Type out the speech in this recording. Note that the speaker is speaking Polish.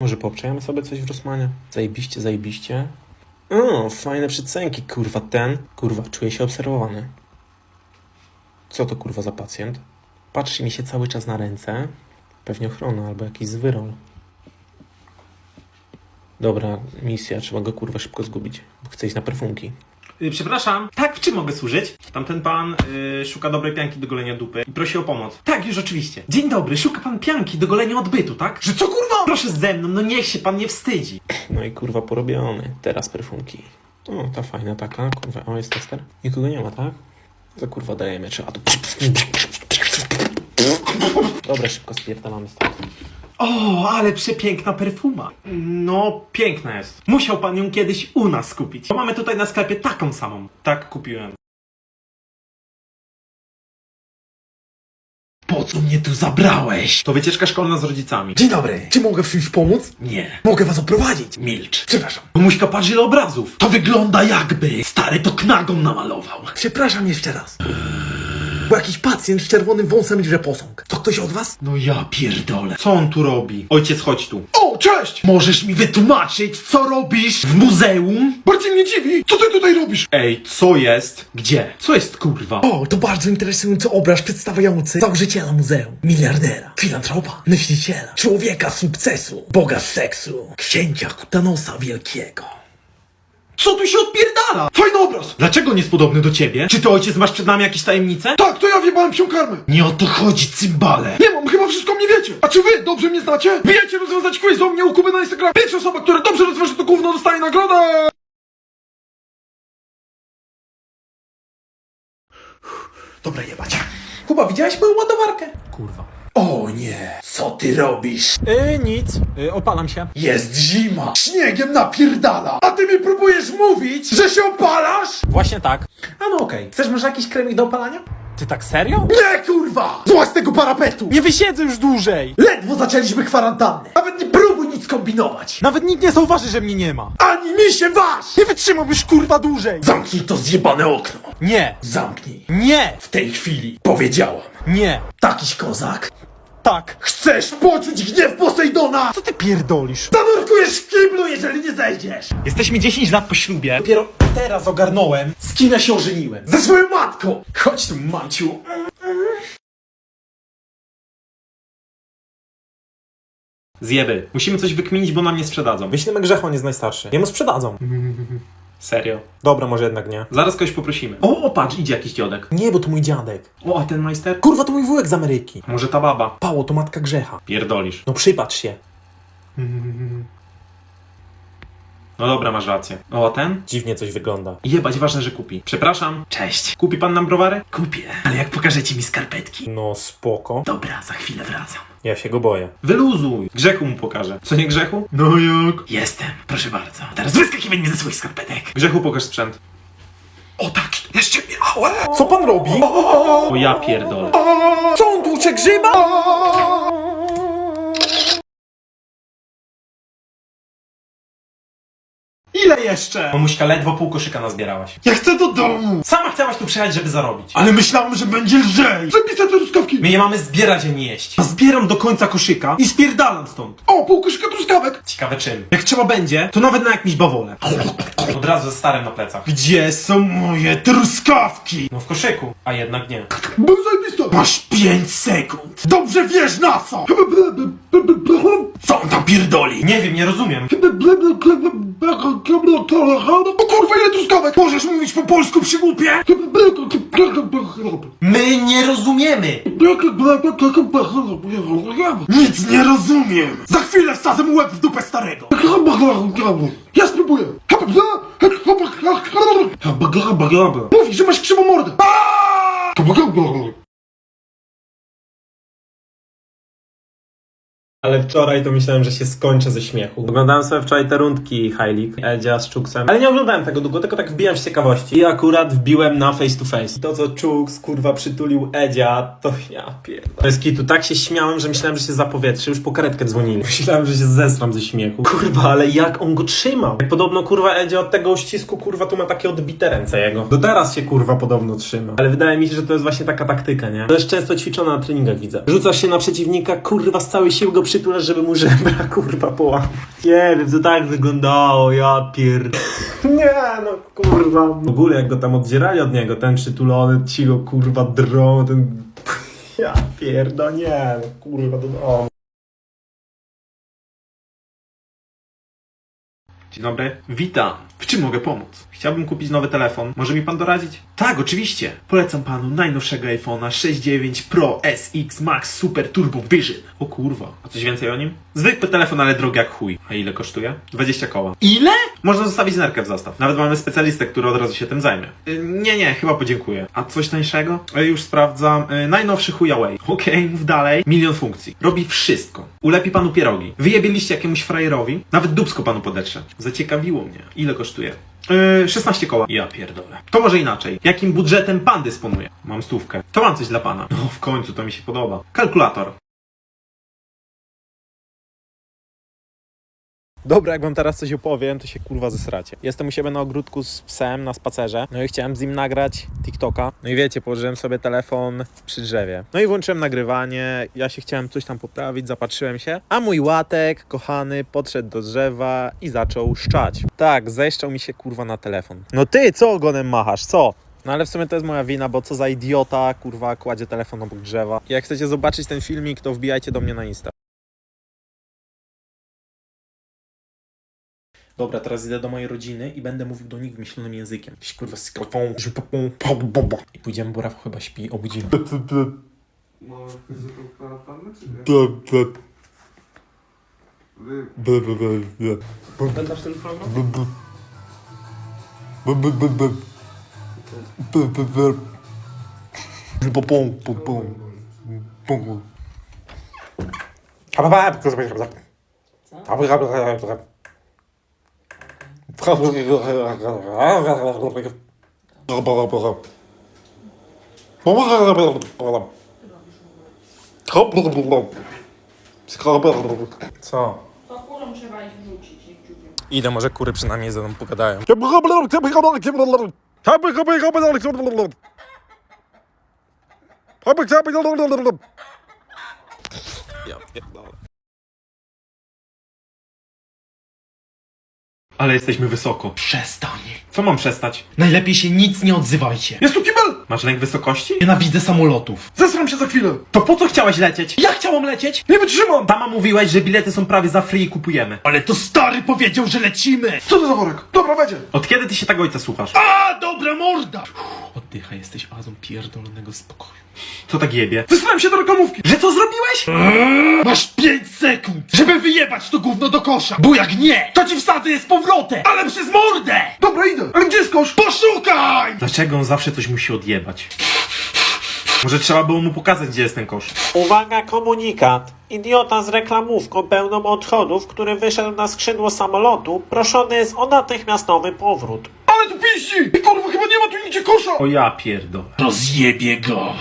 Może poobczajamy sobie coś w Rosmanie? Zajebiście, zajebiście. O, fajne przycenki, kurwa, ten. Kurwa, czuję się obserwowany. Co to kurwa za pacjent? Patrzy mi się cały czas na ręce. Pewnie ochrona albo jakiś zwyrol. Dobra, misja, trzeba go kurwa szybko zgubić, bo chcę iść na perfumki. Y, Przepraszam, tak, w czym mogę służyć? Tamten pan y, szuka dobrej pianki do golenia dupy i prosi o pomoc. Tak, już oczywiście. Dzień dobry, szuka pan pianki do golenia odbytu, tak? Że co kurwa? Proszę ze mną, no niech się pan nie wstydzi. No i kurwa porobiony. Teraz perfumki. O, ta fajna taka, kurwa. O, jest tester? Nikogo nie ma, tak? To kurwa dajemy, trzeba tu... Dobra, szybko spierdalamy stąd. O, ale przepiękna perfuma. No, piękna jest. Musiał pan ją kiedyś u nas kupić. Bo mamy tutaj na sklepie taką samą. Tak, kupiłem. Po co mnie tu zabrałeś? To wycieczka szkolna z rodzicami. Dzień dobry, czy mogę w czymś pomóc? Nie. Mogę was oprowadzić? Milcz. Przepraszam. Muśka patrzy ile obrazów. To wygląda jakby stary to knagą namalował. Przepraszam jeszcze raz. Bo jakiś pacjent z czerwonym wąsem liże posąg. To ktoś od was? No ja pierdolę. Co on tu robi? Ojciec, chodź tu. O, cześć! Możesz mi wytłumaczyć, co robisz w muzeum? Bardziej mnie dziwi, co ty tutaj robisz? Ej, co jest? Gdzie? Co jest kurwa? O, to bardzo interesujący obraz przedstawiający założyciela muzeum, miliardera, filantropa, myśliciela, człowieka sukcesu, boga seksu, księcia Kutanosa Wielkiego. Co tu się odpierdala? Fajny obraz! Dlaczego nie jest podobny do ciebie? Czy ty ojciec masz przed nami jakieś tajemnice? Tak, to ja wjebałem psią karmę! Nie o to chodzi, cymbale. Nie mam, chyba wszystko mnie wiecie! A czy wy dobrze mnie znacie? Bijecie rozwiązać quiz o mnie u Kuby na Instagram! Pierwsza osoba, która dobrze rozwiąże to gówno dostaje nagrodę! Dobra jebać. Kuba, widziałeś moją ładowarkę? Kurwa. O nie, co ty robisz? Yy, nic. Yy, opalam się. Jest zima. Śniegiem napierdala! A ty mi próbujesz mówić, że się opalasz? Właśnie tak. A no okej, chcesz może jakiś kremik do opalania? Ty tak serio? Nie, kurwa! Złaź z tego parapetu! Nie wysiedzę już dłużej! Ledwo zaczęliśmy kwarantannę. Nawet nie próbuj nic kombinować. Nawet nikt nie zauważy, że mnie nie ma. Ani mi się waż! Nie wytrzymam już kurwa dłużej! Zamknij to zjebane okno. Nie! Zamknij. Nie! W tej chwili powiedziałam. Nie! Takiś kozak. Tak! Chcesz poczuć gniew Posejdona? Co ty pierdolisz? Zanurkujesz w kiblu, jeżeli nie zejdziesz! Jesteśmy 10 lat po ślubie. Dopiero teraz ogarnąłem, z kim ja się ożeniłem. Ze swoją matką! Chodź tu, mamciu. Zjeby. Musimy coś wykminić, bo nam nie sprzedadzą. Wyślemy grzechu, on jest najstarszy. Jemu sprzedadzą. Serio. Dobra, może jednak nie. Zaraz kogoś poprosimy. O, o patrz, idzie jakiś dziadek. Nie, bo to mój dziadek. O, a ten majster? Kurwa, to mój wujek z Ameryki. Może ta baba. Pało, to matka grzecha. Pierdolisz. No przypatrz się. No dobra, masz rację. O, a ten? Dziwnie coś wygląda. Jebać, ważne, że kupi. Przepraszam. Cześć. Kupi pan nam browary? Kupię, ale jak pokażecie mi skarpetki? No spoko. Dobra, za chwilę wracam. Ja się go boję. Wyluzuj. Grzechu mu pokażę. Co nie grzechu? No jak? Jestem, proszę bardzo. Teraz wyskakiwać mnie ze swoich skarpetek. Grzechu pokaż sprzęt. O tak, jeszcze miałem! Co pan robi? O ja pierdolę. Co on tłucze grzyba? Jeszcze? Mamuśka, ledwo pół koszyka nazbierałaś. Ja chcę do domu! Sama chciałaś tu przyjechać, żeby zarobić. Ale myślałem, że będzie lżej! Zapisać te truskawki! My nie mamy zbierać, a nie jeść. Zbieram do końca koszyka i spierdalam stąd. O, pół koszyka truskawek! Ciekawe czym. Jak trzeba będzie, to nawet na jakimś bawole. Od razu ze starym na plecach. Gdzie są moje truskawki? No w koszyku, a jednak nie. Był zajebista! Masz pięć sekund. Dobrze wiesz na co! Pierdoli? Nie wiem, nie rozumiem. O kurwa, ile truskawek! Możesz mówić po polsku przy głupie? My nie rozumiemy. Nic nie rozumiem! Za chwilę wsadzę mu łeb w dupę starego! Ja spróbuję! Mówi, że masz krzywą mordę! Ale wczoraj to myślałem, że się skończę ze śmiechu. Oglądałem sobie wczoraj te rundki High League, Edzia z Czuksem. Ale nie oglądałem tego długo, tylko tak wbijam z ciekawości. I akurat wbiłem na face to face. To co Czuks kurwa przytulił Edzia, to ja pierdolę. Bez kitu, tak się śmiałem, że myślałem, że się zapowietrzy. Już po karetkę dzwonili. Myślałem, że się zesram ze śmiechu. Kurwa, ale jak on go trzymał? Jak podobno kurwa Edzia od tego uścisku kurwa tu ma takie odbite ręce jego. Do teraz się kurwa podobno trzyma. Ale wydaje mi się, że to jest właśnie taka taktyka, nie? To jest często ćwiczona na treningach widzę. Rzucasz się na przeciwnika, kurwa z całej siły go przytulasz, żeby mu żebra kurwa połamać. Nie wiem, to tak wyglądało, ja pier... Nie no, kurwa. W ogóle jak go tam oddzierali od niego, ten przytulony, ci go kurwa drą, ten... Ja pierdo, nie no, kurwa, do domu. Dzień dobry. Witam. W czym mogę pomóc? Chciałbym kupić nowy telefon. Może mi pan doradzić? Tak, oczywiście. Polecam panu najnowszego iPhone'a 6.9 Pro SX Max Super Turbo Vision. O kurwa. A coś więcej o nim? Zwykły telefon, ale drogi jak chuj. A ile kosztuje? 20 koła. Ile? Można zostawić nerkę w zastaw. Nawet mamy specjalistę, który od razu się tym zajmie. Y, nie, nie, chyba podziękuję. A coś tańszego? Y, już sprawdzam. Y, najnowszy Huawei. Okej, mów dalej. Milion funkcji. Robi wszystko. Ulepi panu pierogi. Wyjebieliście jakiemuś frajerowi. Nawet dubsko panu podetrze. Zaciekawiło mnie. Ile kosztuje? Yy, 16 koła. Ja pierdolę. To może inaczej. Jakim budżetem pan dysponuje? Mam stówkę. To mam coś dla pana. No w końcu, to mi się podoba. Kalkulator. Dobra, jak wam teraz coś opowiem, to się kurwa zesracie. Jestem u siebie na ogródku z psem na spacerze, no i chciałem z nim nagrać TikToka. No i wiecie, położyłem sobie telefon przy drzewie. No i włączyłem nagrywanie, ja się chciałem coś tam poprawić, zapatrzyłem się, a mój łatek, kochany, podszedł do drzewa i zaczął szczać. Tak, zeszczał mi się kurwa na telefon. No ty, co ogonem machasz, co? No ale w sumie to jest moja wina, bo co za idiota, kurwa, kładzie telefon obok drzewa. Jak chcecie zobaczyć ten filmik, to wbijajcie do mnie na Insta. Dobra, teraz idę do mojej rodziny i będę mówił do nich wymyślonym językiem. Jakiś kurwa boba. I pójdziemy, bo Rafał chyba śpi, obudzimy. Będę w ten program? Żupopą, popą, popą. Co? To kurą trzeba ich wrzucić, niech dziubią. Idę, może kury przynajmniej ze mną pogadają. Ja pierdolę. Ale jesteśmy wysoko. Przestań. Co mam przestać? Najlepiej się nic nie odzywajcie. Jest tu kibel! Masz lęk wysokości? Nienawidzę samolotów. Zesram się za chwilę! To po co chciałeś lecieć? Ja chciałam lecieć, Nie wytrzymam! Sama mówiłaś, że bilety są prawie za free i kupujemy. ale to stary powiedział, że lecimy. Co to za worek? Dobra, będzie! Od kiedy ty się tak ojca słuchasz? A, dobra morda. Oddychaj, jesteś azą pierdolonego spokoju. Co tak jebie? Wysrałem się do reklamówki! Że co zrobiłeś? Masz 5 sekund, żeby wyjebać to gówno do kosza. Bo jak nie, to ci wsadzę je z powrotem, ale przez mordę. Dobra, idę! Ale gdzie jest kosz? Poszukaj! Dlaczego on zawsze coś musi odjebać? Może trzeba było mu pokazać, gdzie jest ten kosz. Uwaga, komunikat. Idiota z reklamówką pełną odchodów, który wyszedł na skrzydło samolotu, proszony jest o natychmiastowy powrót. Ale tu piści! I kurwa, chyba nie ma tu nigdzie kosza! O ja pierdolę. Rozjebie go.